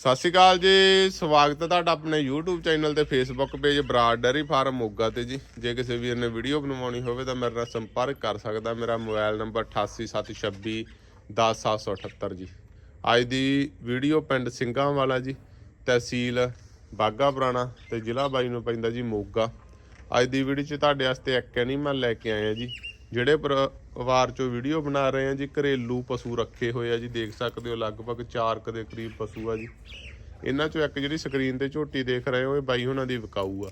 ਸਤਿ ਸ਼੍ਰੀ ਅਕਾਲ ਜੀ, ਸਵਾਗਤ ਹੈ ਤੁਹਾਡਾ ਆਪਣੇ YouTube ਚੈਨਲ ਤੇ Facebook page Brar dairy farm Moga ਤੇ ਜੀ। ਜੇ ਕਿਸੇ ਵੀਰ ਨੇ ਵੀਡੀਓ ਬਣਵਾਉਣੀ ਹੋਵੇ ਤਾਂ ਮੇਰੇ ਨਾਲ ਸੰਪਰਕ ਕਰ ਸਕਦਾ, ਮੇਰਾ ਮੋਬਾਈਲ ਨੰਬਰ 8876 10778 ਜੀ। ਅੱਜ ਦੀ ਵੀਡੀਓ ਪਿੰਡ ਸਿੰਘਾਂ ਵਾਲਾ ਜੀ, ਤਹਿਸੀਲ ਬਾਗਾ ਪੁਰਾਣਾ ਤੇ ਜ਼ਿਲ੍ਹਾ ਬਾਈ ਨੂੰ ਪੈਂਦਾ ਜੀ ਮੋਗਾ। ਅੱਜ ਦੀ ਵੀਡੀਓ 'ਚ ਤੁਹਾਡੇ ਵਾਸਤੇ ਇੱਕ ਐਨੀਮਲ ਲੈ ਕੇ ਆਏ ਆ ਜੀ, ਜਿਹੜੇ ਪਰਿਵਾਰ ਚੋਂ ਵੀਡੀਓ ਬਣਾ ਰਹੇ ਆ ਜੀ ਘਰੇਲੂ ਪਸ਼ੂ ਰੱਖੇ ਹੋਏ ਆ ਜੀ ਦੇਖ ਸਕਦੇ ਹੋ ਲਗਭਗ 4 ਕ ਦੇ ਕਰੀਬ ਪਸ਼ੂ ਆ ਜੀ। ਇਹਨਾਂ ਚੋਂ ਇੱਕ ਜਿਹੜੀ ਸਕਰੀਨ ਤੇ ਝੋਟੀ ਦੇਖ ਰਹੇ ਹੋ ਇਹ ਬਾਈ ਉਹਨਾਂ ਦੀ ਵਿਕਾਊ ਆ।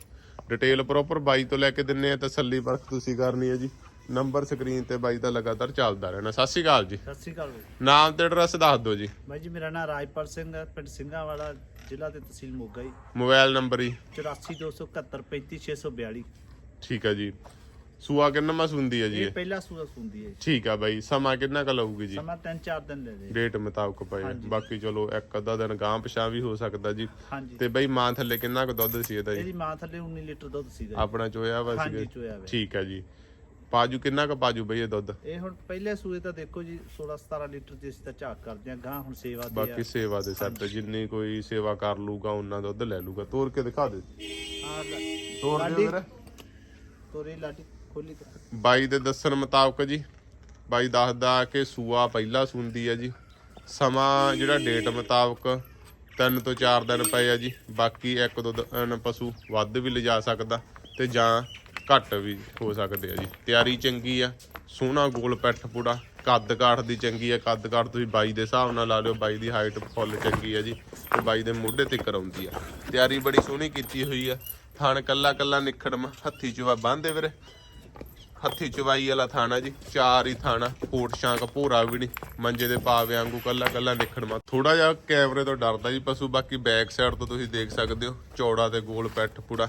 ਡਿਟੇਲ ਪ੍ਰੋਪਰ ਬਾਈ ਤੋਂ ਲੈ ਕੇ ਦਿੰਨੇ ਆ ਤਸੱਲੀ ਪਰਖ ਤੁਸੀਂ ਕਰਨੀ ਹੈ ਜੀ। ਨੰਬਰ ਸਕਰੀਨ ਤੇ ਬਾਈ ਦਾ ਲਗਾਤਾਰ ਚੱਲਦਾ ਰਹਿਣਾ। ਸਤਿ ਸ਼੍ਰੀ ਅਕਾਲ ਜੀ। ਸਤਿ ਸ਼੍ਰੀ ਅਕਾਲ ਬਾਈ ਨਾਮ ਤੇ ਐਡਰੈਸ ਦੱਸ ਦਿਓ ਜੀ। ਬਾਈ ਜੀ ਮੇਰਾ ਨਾਮ ਰਾਜਪਾਲ ਸਿੰਘ ਹੈ ਪਿੰਡ ਸਿੰਘਾਂ ਵਾਲਾ ਜ਼ਿਲ੍ਹਾ ਤੇ ਤਹਿਸੀਲ ਮੋਗਾ ਜੀ। ਮੋਬਾਈਲ ਨੰਬਰ ਹੀ 8427135642 ਠੀਕ ਆ ਜੀ। ਸੂਆ ਕਿੰਨਾ ਮਸ ਹੁੰਦੀ ਹੈ ਜੀ? ਇਹ ਇਹ? ਪਹਿਲਾ ਸੂਆ ਸੁੰਦੀ ਹੈ ਠੀਕ ਆ ਬਾਈ ਸਮਾਂ ਕਿੰਨਾ ਕ ਲਊਗੀ ਜੀ? ਸਮਾਂ 3-4 ਦਿਨ ਲੈ ਦੇ। ਡੇਟ ਮੁਤਾਬਕ ਪਏ ਆ। ਹਾਂਜੀ। ਬਾਕੀ ਚਲੋ ਇੱਕ ਅੱਧਾ ਦਿਨ ਗਾਂ ਪਛਾਂ ਵੀ ਹੋ ਸਕਦਾ ਜੀ। ਹਾਂਜੀ। ਤੇ ਬਈ ਮਾਂ ਥੱਲੇ ਕਿੰਨਾ ਕੁ ਦੁੱਧ ਸੀ ਇਹਦਾ ਜੀ? ਇਹਦੀ ਮਾਂ ਥੱਲੇ 19 ਲੀਟਰ ਦੁੱਧ ਸੀਗਾ ਆਪਣਾ ਚੋਇਆ ਵਾ ਹਾਂਜੀ ਸੀਗਾ ਚੋਇਆ ਵੇ। ਠੀਕ ਆ ਜੀ। ਪਾਜੂ ਕਿੰਨਾ ਕੁ ਪਾਜੂ ਬਈ ਇਹ ਦੁੱਧ? ਇਹ ਹੁਣ ਪਹਿਲੇ ਸੂਏ ਤਾਂ ਦੇਖੋ ਜੀ 16-17 ਲੀਟਰ ਦੀ ਅਸੀਂ ਤਾਂ ਝਾਕ ਕਰਦੇ ਆ ਗਾਂ ਹੁਣ ਸੇਵਾ ਤੇ ਬਾਕੀ ਸੇਵਾ ਦੇ ਸੱਟ ਜਿੰਨੀ ਕੋਈ ਸੇਵਾ ਕਰ ਲੂਗਾ ਉਹਨਾਂ ਦੁੱਧ ਲੈ ਲੂਗਾ ਤੋਰ ਕੇ ਦਿਖਾ ਦੇ। ਆ ਤੋਰ ਦੇ ਵੀਰ ਤੋਰੀ ਲਾਟੀ ਖੋਲੀ ਤੇ। ਬਾਈ ਦੇ ਦੱਸਣ ਮੁਤਾਬਕ ਜੀ, ਬਾਈ ਦੱਸਦਾ ਕਿ ਸੂਆ ਪਹਿਲਾ ਸੁੰਦੀ ਹੈ ਜੀ। ਸਮਾਂ ਜਿਹੜਾ ਡੇਟ ਮੁਤਾਬਕ ਤਿੰਨ ਤੋਂ ਚਾਰ ਦਿਨ ਪਏ ਆ ਜੀ, ਬਾਕੀ ਇੱਕ ਦੋ ਦਿਨ ਪਸ਼ੂ ਵੱਧ ਵੀ ਲਿਜਾ ਸਕਦਾ ਤੇ ਜਾਂ ਘੱਟ ਵੀ ਹੋ ਸਕਦੇ ਆ ਜੀ। ਤਿਆਰੀ ਚੰਗੀ ਆ, ਸੋਹਣਾ ਗੋਲ ਪੈਠ ਪੂੜਾ ਕੱਦ ਕਾਠ ਦੀ ਚੰਗੀ ਆ, ਕੱਦ ਕਾਠ ਤੁਸੀਂ ਬਾਈ ਦੇ ਹਿਸਾਬ ਨਾਲ ਲਾ ਲਿਓ, ਬਾਈ ਦੀ ਹਾਈਟ ਫੁੱਲ ਚੰਗੀ ਆ ਜੀ ਤੇ ਬਾਈ ਦੇ ਮੋਢੇ ਤੇ ਕਰਾਉਂਦੀ ਆ। ਤਿਆਰੀ ਬੜੀ ਸੋਹਣੀ ਕੀਤੀ ਹੋਈ ਆ, ਥਣ ਕੱਲਾ ਕੱਲਾ ਨਿਖੜਮ, ਹੱਥੀ ਚਵਾ ਬੰਨਦੇ ਵੀਰੇ। ਹੱਥੀ ਚਵਾਈ ਵਾਲਾ ਥਾਣਾ ਜੀ, ਚਾਰ ਹੀ ਥਾਣਾ, ਕੋਟ ਸ਼ਾਂਕ ਭੋਰਾ ਵੀ ਨਹੀਂ, ਮੰਜੇ ਦੇ ਪਾਵੇ ਵਾਂਗੂ ਕੱਲਾ ਕੱਲਾ ਨਿਖੜਮਾ ਥੋੜਾ ਜਿਹਾ ਕੈਮਰੇ ਤੋਂ ਡਰਦਾ ਜੀ ਪਸ਼ੂ, ਬਾਕੀ ਬੈਕ ਸਾਈਡ ਤੋਂ ਤੁਸੀਂ ਦੇਖ ਸਕਦੇ ਹੋ, ਚੌੜਾ ਤੇ ਗੋਲ ਪੈਟ ਪੂੜਾ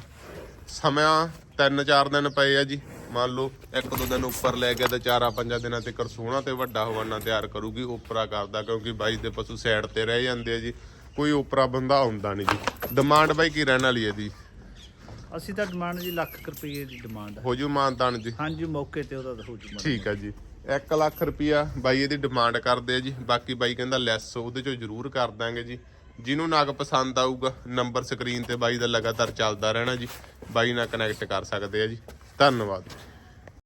ਸਮਾਂ ਤਿੰਨ ਚਾਰ ਦਿਨ ਪਏ ਆ ਜੀ, ਮੰਨ ਲਓ ਇੱਕ ਦੋ ਦਿਨ ਉੱਪਰ ਲੈ ਗਿਆ ਤੇ ਚਾਰਾਂ ਪੰਜਾਂ ਦਿਨਾਂ ਤੇ ਸੋਹਣਾ ਤੇ ਵੱਡਾ ਹਵਾਨਾ ਤਿਆਰ ਕਰੂਗੀ, ਉਪਰਾ ਕਰਦਾ, ਕਿਉਂਕਿ ਬਾਈ ਦੇ ਪਸ਼ੂ ਸਾਈਡ ਤੇ ਰਹਿ ਜਾਂਦੇ ਆ ਜੀ, ਕੋਈ ਉਪਰਾ ਬੰਦਾ ਆਉਂਦਾ ਨਹੀਂ ਜੀ। ਡਿਮਾਂਡ ਬਾਈ ਕੀ ਰਹਿਣ ਵਾਲੀ ਹੈ ਜੀ ਅਸੀਂ ਤਾਂ ਡਿਮਾਂਡ ਜੀ ਲੱਖ ਕੁ ਰੁਪਏ ਦੀ ਡਿਮਾਂਡ ਹੈ ਹੋ ਜੂ ਮਾਨਤਾਨ ਜੀ। ਹਾਂਜੀ ਮੌਕੇ ਤੇ ਉਹਦਾ ਹੋ ਜੂ ਠੀਕ ਆ ਜੀ। 1 ਲੱਖ ਰੁਪਿਆ ਬਾਈ ਇਹਦੀ ਡਿਮਾਂਡ ਕਰਦੇ ਆ ਜੀ। ਬਾਕੀ ਬਾਈ ਕਹਿੰਦਾ ਲੈਸ ਉਹਦੇ ਚੋਂ ਜ਼ਰੂਰ ਕਰ ਦਾਂਗੇ ਜੀ। ਜਿਹਨੂੰ ਨਗ ਪਸੰਦ ਆਊਗਾ ਨੰਬਰ ਸਕਰੀਨ ਤੇ ਬਾਈ ਦਾ ਲਗਾਤਾਰ ਚੱਲਦਾ ਰਹਿਣਾ ਜੀ। ਬਾਈ ਨਾਲ ਕਨੈਕਟ ਕਰ ਸਕਦੇ ਆ ਜੀ। ਧੰਨਵਾਦ।